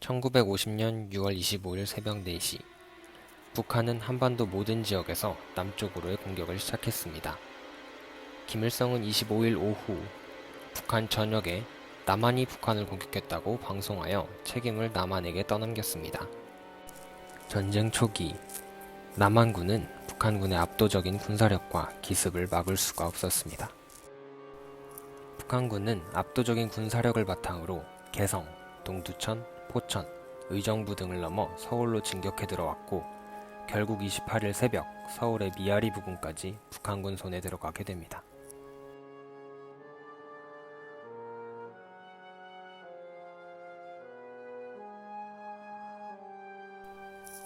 1950년 6월 25일 새벽 4시 북한은 한반도 모든 지역에서 남쪽으로의 공격을 시작했습니다. 김일성은 25일 오후 북한 전역에 남한이 북한을 공격했다고 방송하여 책임을 남한에게 떠넘겼습니다. 전쟁 초기 남한군은 북한군의 압도적인 군사력과 기습을 막을 수가 없었습니다. 북한군은 압도적인 군사력을 바탕으로 개성, 동두천, 포천, 의정부 등을 넘어 서울로 진격해 들어왔고 결국 28일 새벽 서울의 미아리 부근까지 북한군 손에 들어가게 됩니다.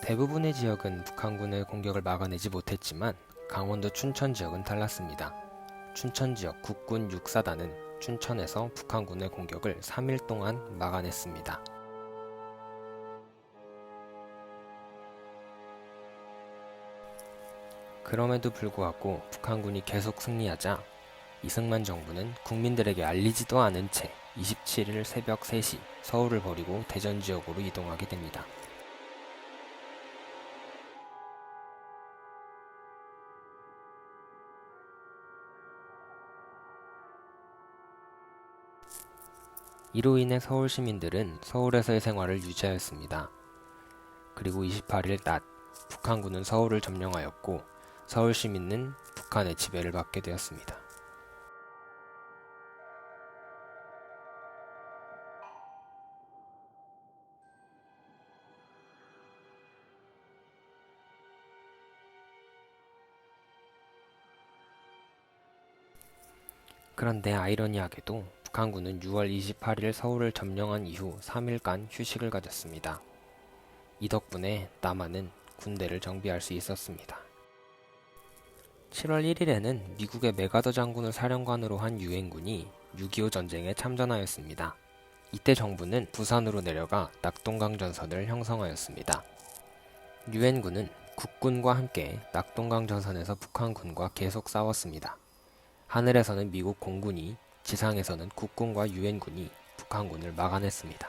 대부분의 지역은 북한군의 공격을 막아내지 못했지만 강원도 춘천 지역은 달랐습니다. 춘천 지역 국군 6사단은 춘천에서 북한군의 공격을 3일 동안 막아냈습니다. 그럼에도 불구하고 북한군이 계속 승리하자 이승만 정부는 국민들에게 알리지도 않은 채 27일 새벽 3시 서울을 버리고 대전 지역으로 이동하게 됩니다. 이로 인해 서울 시민들은 서울에서의 생활을 유지하였습니다. 그리고 28일 낮 북한군은 서울을 점령하였고 서울 시민은 북한의 지배를 받게 되었습니다. 그런데 아이러니하게도 북한군은 6월 28일 서울을 점령한 이후 3일간 휴식을 가졌습니다. 이 덕분에 남한은 군대를 정비할 수 있었습니다. 7월 1일에는 미국의 메가더 장군을 사령관으로 한 유엔군이 6.25 전쟁에 참전하였습니다. 이때 정부는 부산으로 내려가 낙동강 전선을 형성하였습니다. 유엔군은 국군과 함께 낙동강 전선에서 북한군과 계속 싸웠습니다. 하늘에서는 미국 공군이, 지상에서는 국군과 유엔군이 북한군을 막아냈습니다.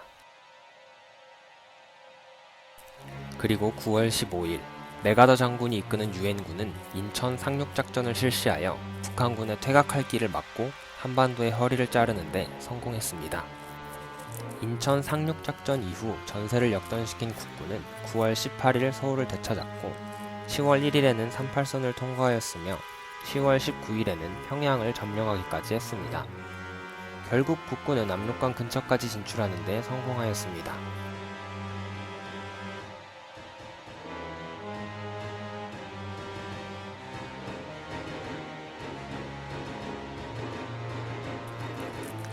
그리고 9월 15일 메가더 장군이 이끄는 유엔군은 인천 상륙작전을 실시하여 북한군의 퇴각할 길을 막고 한반도의 허리를 자르는데 성공했습니다. 인천 상륙작전 이후 전세를 역전시킨 국군은 9월 18일 서울을 되찾았고 10월 1일에는 38선을 통과하였으며 10월 19일에는 평양을 점령하기까지 했습니다. 결국 국군은 압록강 근처까지 진출하는 데 성공하였습니다.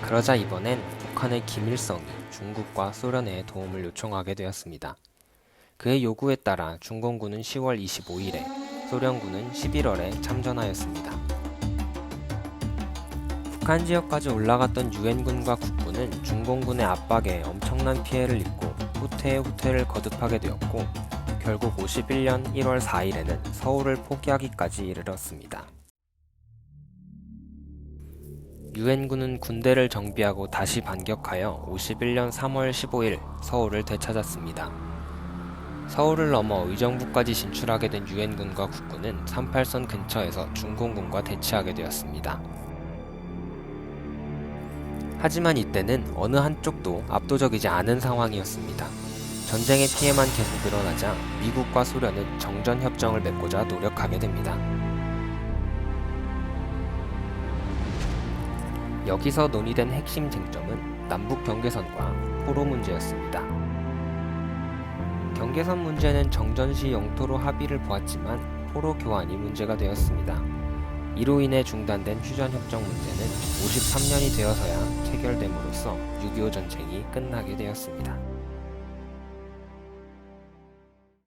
그러자 이번엔 북한의 김일성이 중국과 소련에 도움을 요청하게 되었습니다. 그의 요구에 따라 중공군은 10월 25일에 소련군은 11월에 참전하였습니다. 북한 지역까지 올라갔던 유엔군과 국군은 중공군의 압박에 엄청난 피해를 입고 후퇴에 후퇴를 거듭하게 되었고 결국 51년 1월 4일에는 서울을 포기하기까지 이르렀습니다. 유엔군은 군대를 정비하고 다시 반격하여 51년 3월 15일 서울을 되찾았습니다. 서울을 넘어 의정부까지 진출하게 된 유엔군과 국군은 38선 근처에서 중공군과 대치하게 되었습니다. 하지만 이때는 어느 한쪽도 압도적이지 않은 상황이었습니다. 전쟁의 피해만 계속 늘어나자 미국과 소련은 정전 협정을 맺고자 노력하게 됩니다. 여기서 논의된 핵심 쟁점은 남북 경계선과 포로 문제였습니다. 경계선 문제는 정전 시 영토로 합의를 보았지만 포로 교환이 문제가 되었습니다. 이로 인해 중단된 휴전협정 문제는 53년이 되어서야 체결됨으로써 6.25 전쟁이 끝나게 되었습니다.